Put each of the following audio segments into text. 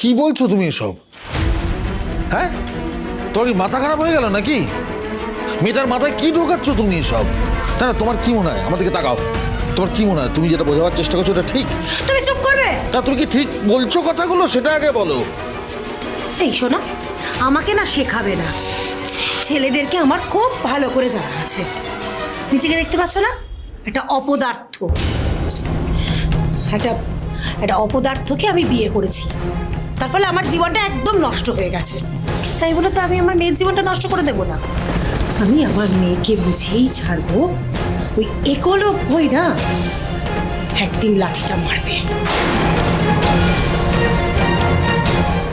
কি বলছো তুমি এসব? হ্যাঁ? তোমার কি মাথা খারাপ হয়ে গেল নাকি? মেয়েটার মাথায় কি ঢোকাচ্ছ তুমি এসব? না না তোমার কি মনে হয়? আমার দিকে তাকাও। তোমার কি মনে হয়? তুমি যেটা বোঝাবার চেষ্টা করছ এটা ঠিক? তুমি চুপ করবে? তা তুমি কি ঠিক বলছো কথাগুলো? সেটা আগে বলো। এই শোনো আমাকে না শেখাবে না। ছেলেদেরকে আমার খুব ভালো করে জানা আছে। নিজেকে দেখতে পাচ্ছ না? একটা অপদার্থ। একটা একটা অপদার্থকে আমি বিয়ে করেছি। তার ফলে আমার জীবনটা একদম নষ্ট হয়ে গেছে। তাই বলে তো আমি আমার মেয়ের জীবনটা নষ্ট করে দেবো না। আমি আমার মেয়েকে বুঝিয়েই ছাড়বো। ওই একলব্যই না, একদিন লাঠিটা মারবে।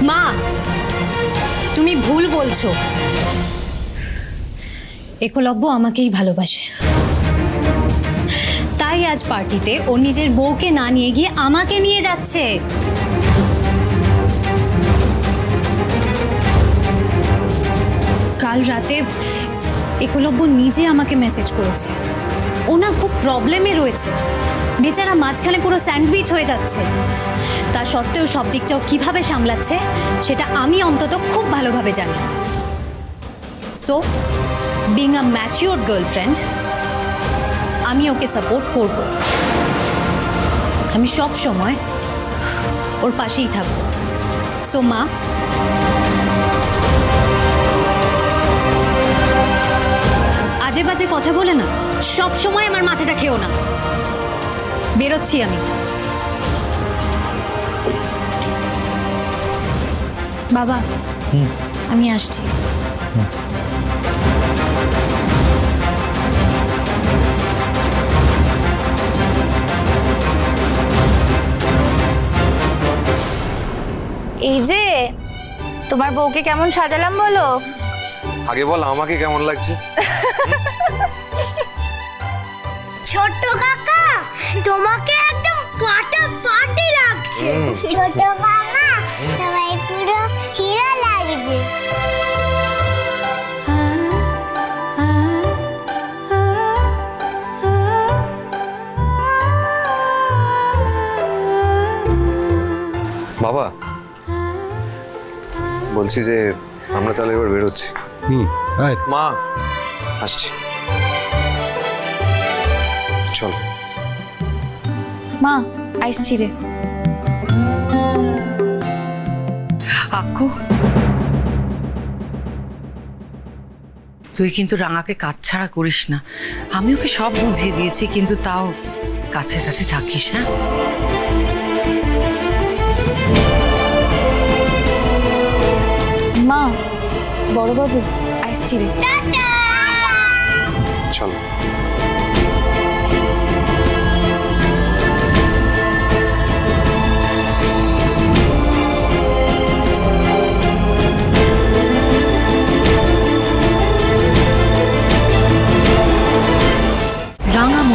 মা, তুমি ভুল বলছো। একলব্য আমাকেই ভালোবাসে। তাই আজ পার্টিতে ও নিজের বউকে না নিয়ে গিয়ে আমাকে নিয়ে যাচ্ছে। কাল রাতে একলব্য নিজে আমাকে মেসেজ করেছে। ও না খুব প্রবলেমে রয়েছে। বেচারা মাঝখানে পুরো স্যান্ডউইচ হয়ে যাচ্ছে। তা সত্ত্বেও সব দিকটাও কীভাবে সামলাচ্ছে, সেটা আমি অন্তত খুব ভালোভাবে জানি। So being a mature girlfriend আমি ওকে সাপোর্ট করব। আমি সব সময় ওর পাশেই থাকব। সো মা কথা বলে না। সব সময় আমার মাথাটা খেও না। বেরোচ্ছি আমি। বাবা আমি আসছি। এই যে তোমার বউকে কেমন সাজালাম বলো? আগে বল আমাকে কেমন লাগছে? ছোট্ট কাকা তোমাকে একদম পাটা পাটি লাগছে। ছোট মামা তোমায় পুরো হিরো লাগছে। বাবা বলছি যে আমরা তাহলে এবার বেরোচ্ছি। হুম মা আসছি। চল। মা আইসছি রে। আক্কু। তুই কিন্তু রাঙাকে কাজ ছাড়া করিস না। আমি ওকে সব বুঝিয়ে দিয়েছি কিন্তু তাও কাছের কাছে থাকিস হ্যাঁ? মা বড়বাবু আইসছি রে। চল।